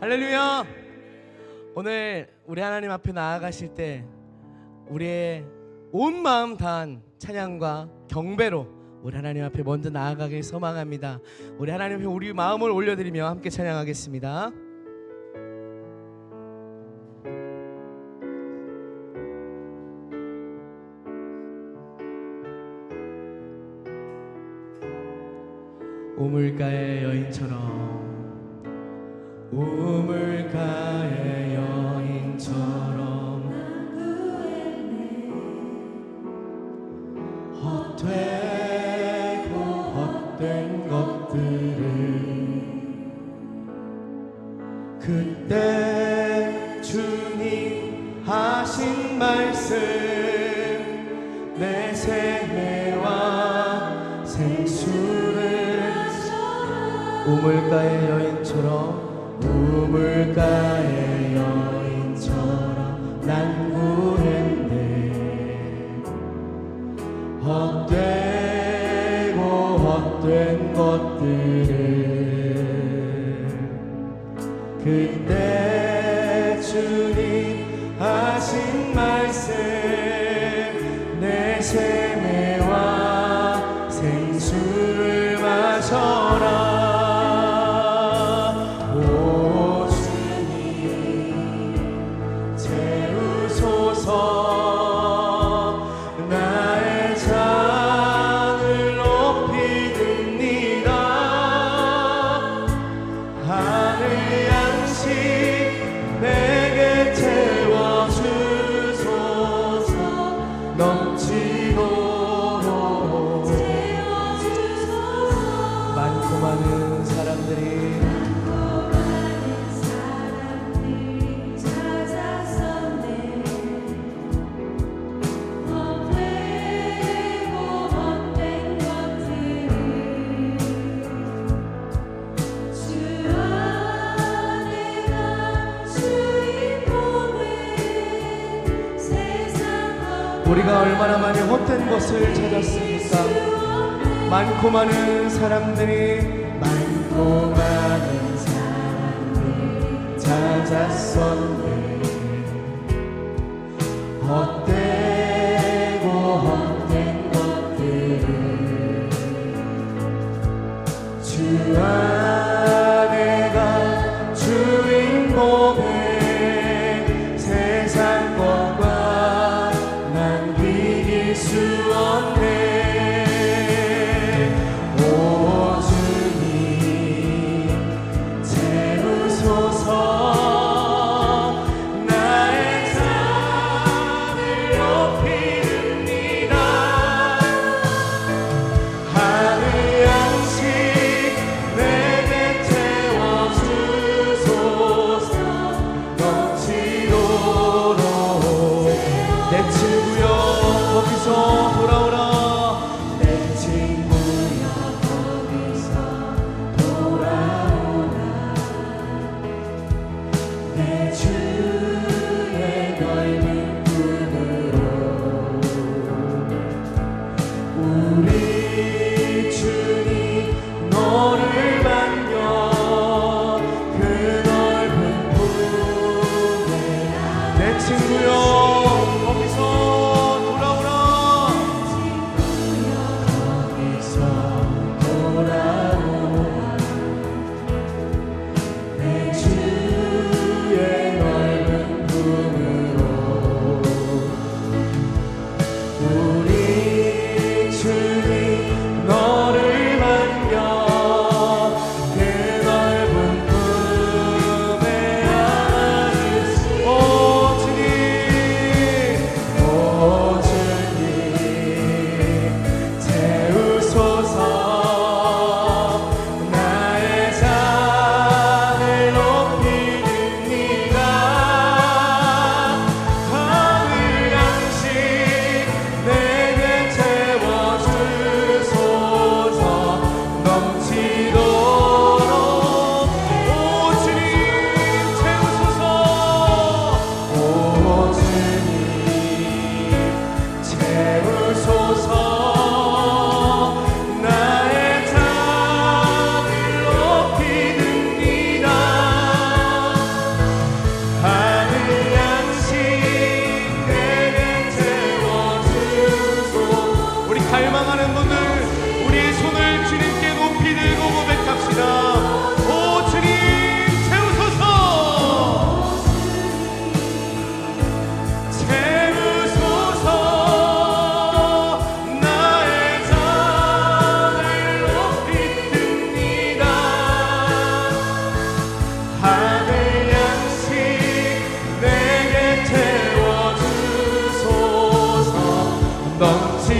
할렐루야! 오늘 우리 하나님 앞에 나아가실 때 우리의 온 마음 다한 찬양과 경배로 우리 하나님 앞에 먼저 나아가길 소망합니다. 우리 하나님 앞에 우리 마음을 올려드리며 함께 찬양하겠습니다. 우물가의 여인처럼 우물가의 여인처럼 헛되고 헛된 것들을 그때 주님 하신 말씀 내 생애와 생수를 우물가의 여인처럼 우물가의 여인처럼 난 구했네. 헛된 것들을 그때 많고 많은 사람들이 많고 많은 사람들이 찾았었네 헛되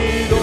oído.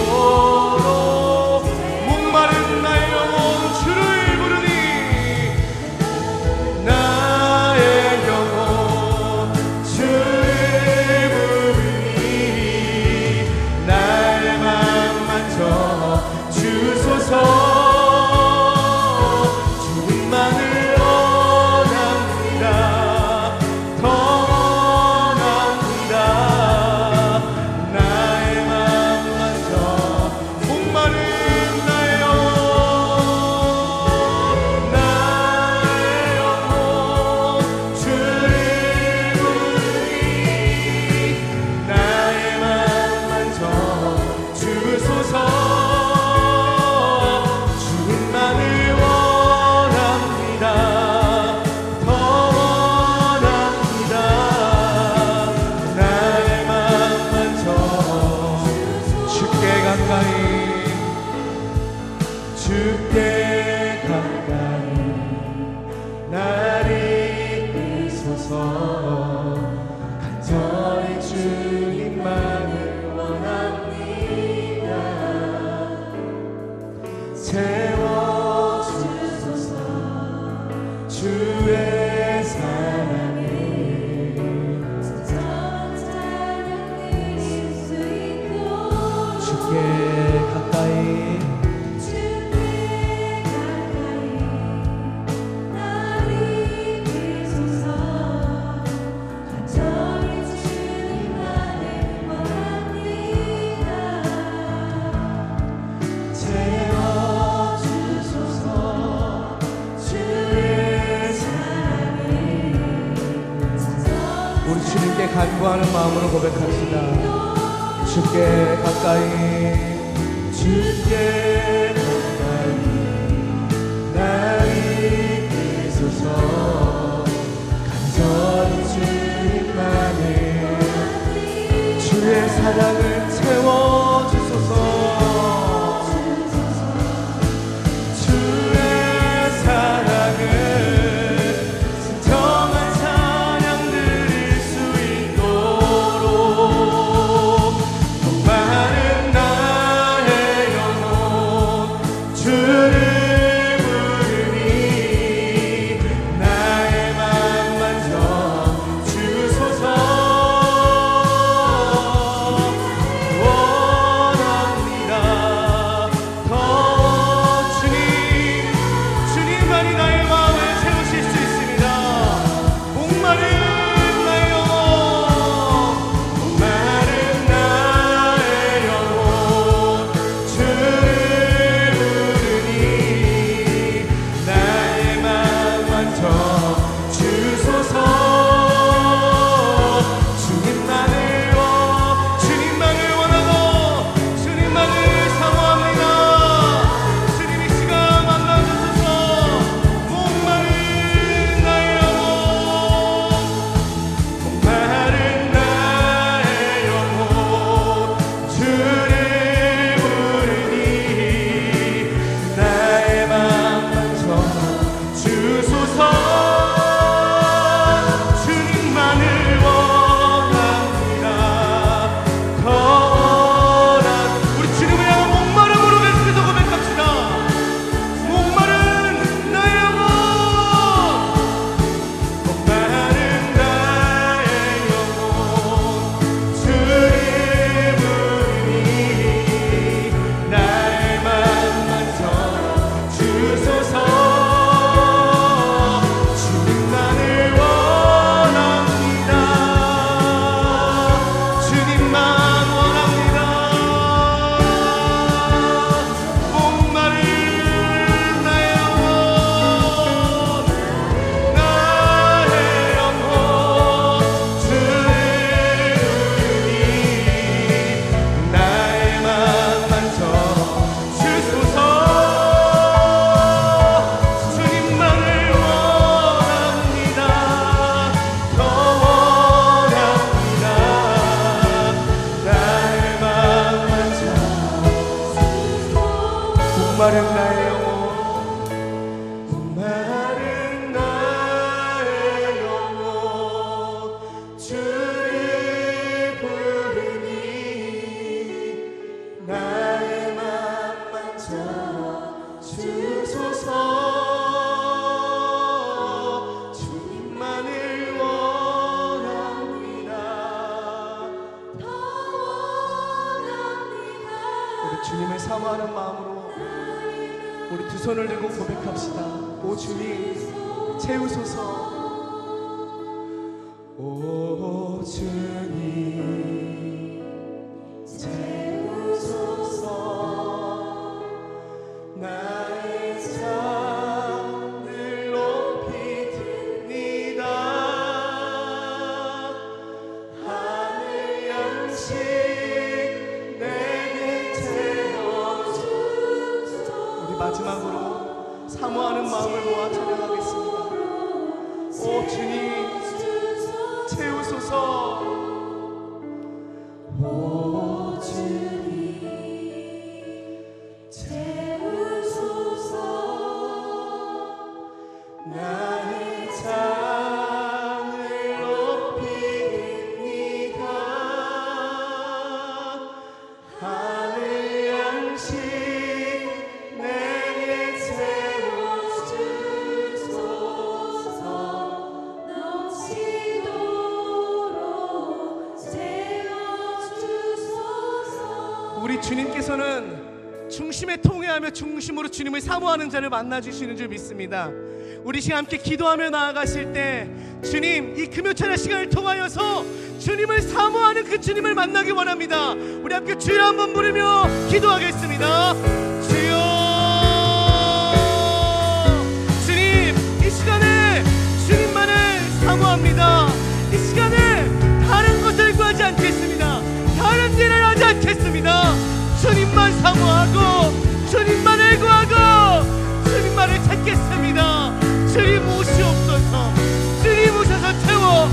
주님께서는 중심에 통해하며 중심으로 주님을 사모하는 자를 만나 주시는 줄 믿습니다. 우리 시 함께 기도하며 나아가실 때 주님 이 금요철의 시간을 통하여서 주님을 사모하는 그 주님을 만나기 원합니다. 우리 함께 주여 한번 부르며 기도하겠습니다. 주님만 사모하고 주님만 애구하고 주님만을 찾겠습니다. 주님 오시옵소서. 주님 오셔서 채워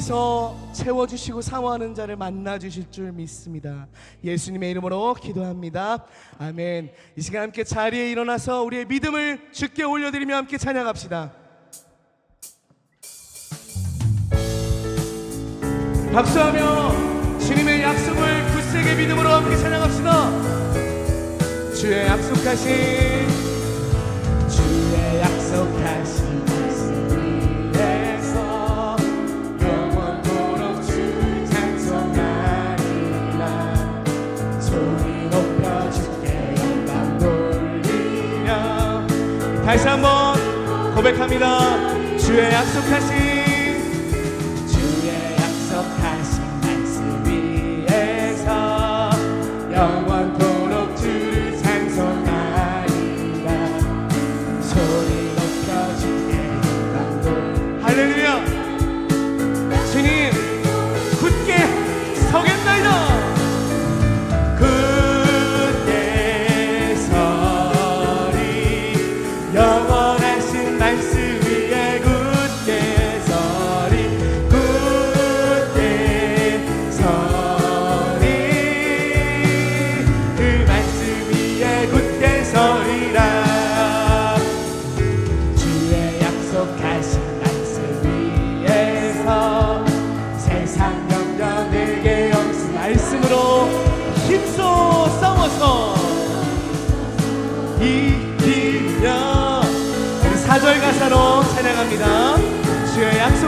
주님께서 채워주시고 사모하는 자를 만나주실 줄 믿습니다. 예수님의 이름으로 기도합니다. 아멘. 이 시간 함께 자리에 일어나서 우리의 믿음을 주께 올려드리며 함께 찬양합시다. 박수하며 주님의 약속을 굳세게 믿음으로 함께 찬양합시다. 주의 약속하신 주의 약속하신 다시 한번 고백합니다. 주의 약속하신 사절 가사로 찬양합니다. 주여 약속.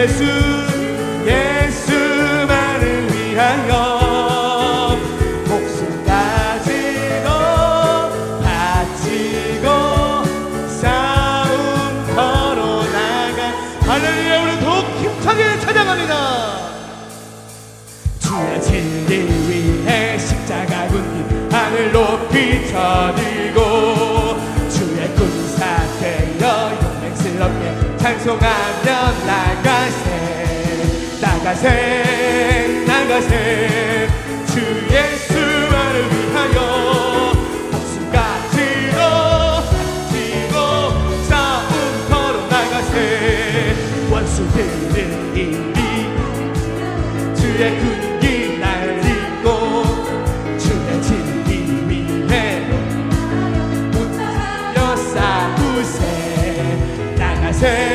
Yesus 찬송하면 나가세 나가세 나가세. 주 예수만을 위하여 박수가 지로 지로 싸움 터로 나가세. 원수들은 이미 주의 군기 날리고 주의 진리 위해로 문여 싸우세. 나가세.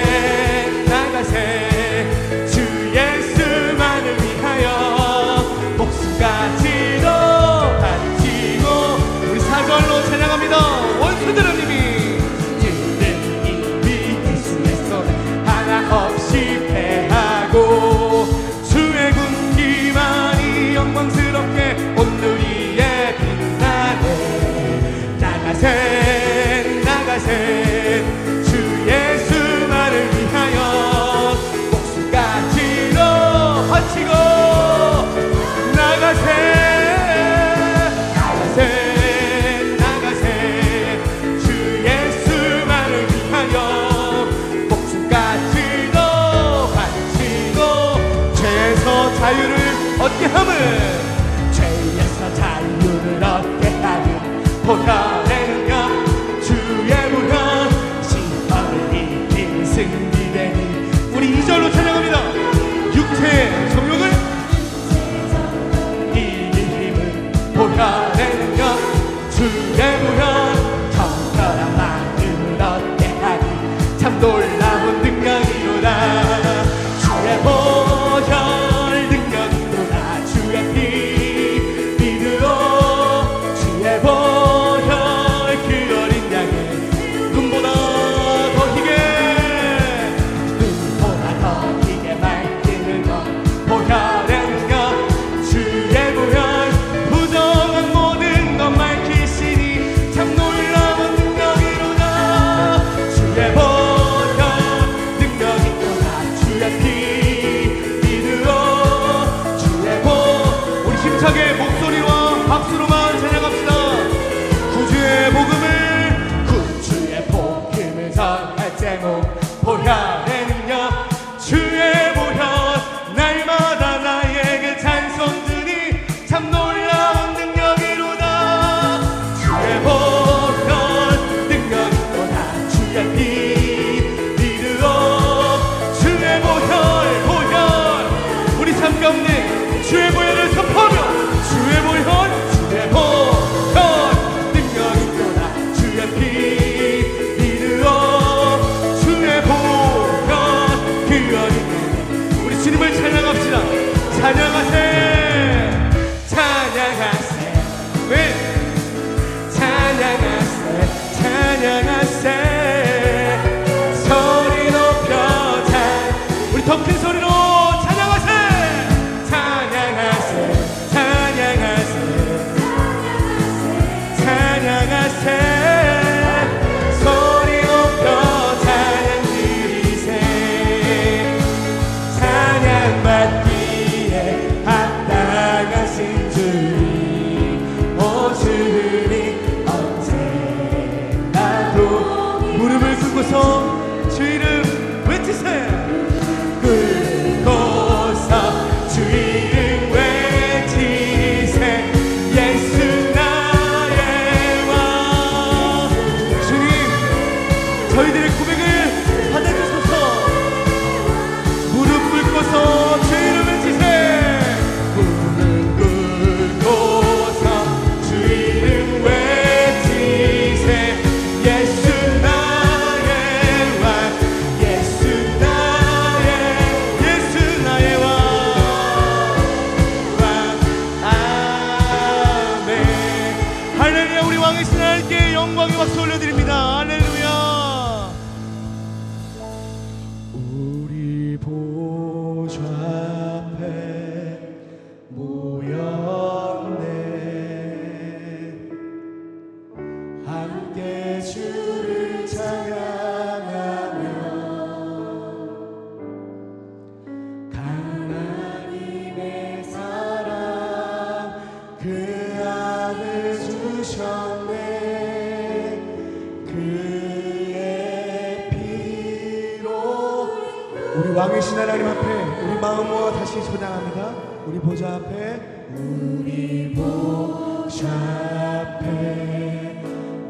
거하신 하나님 앞에 우리 마음 모아 다시 전향합니다. 우리 보좌 앞에. 우리 보좌 앞에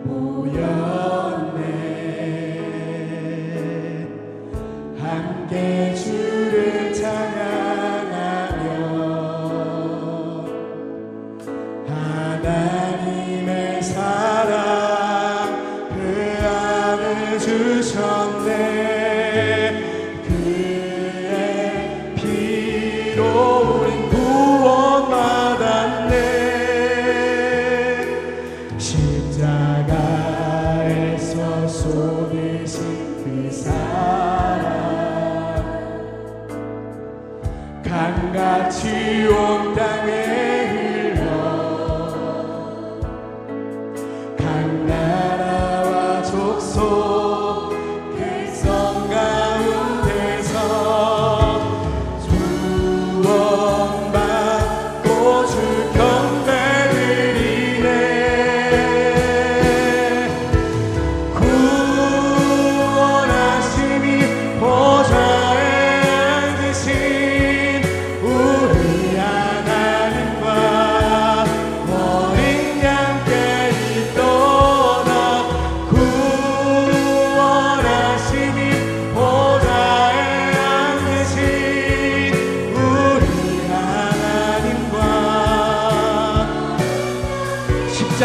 모여 같이 온 땅에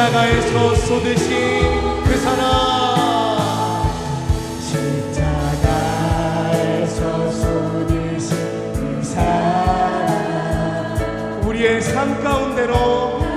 십자가에서 쏟으신 그 사랑. 십자가에서 쏟으신 그 사랑. 우리의 삶 가운데로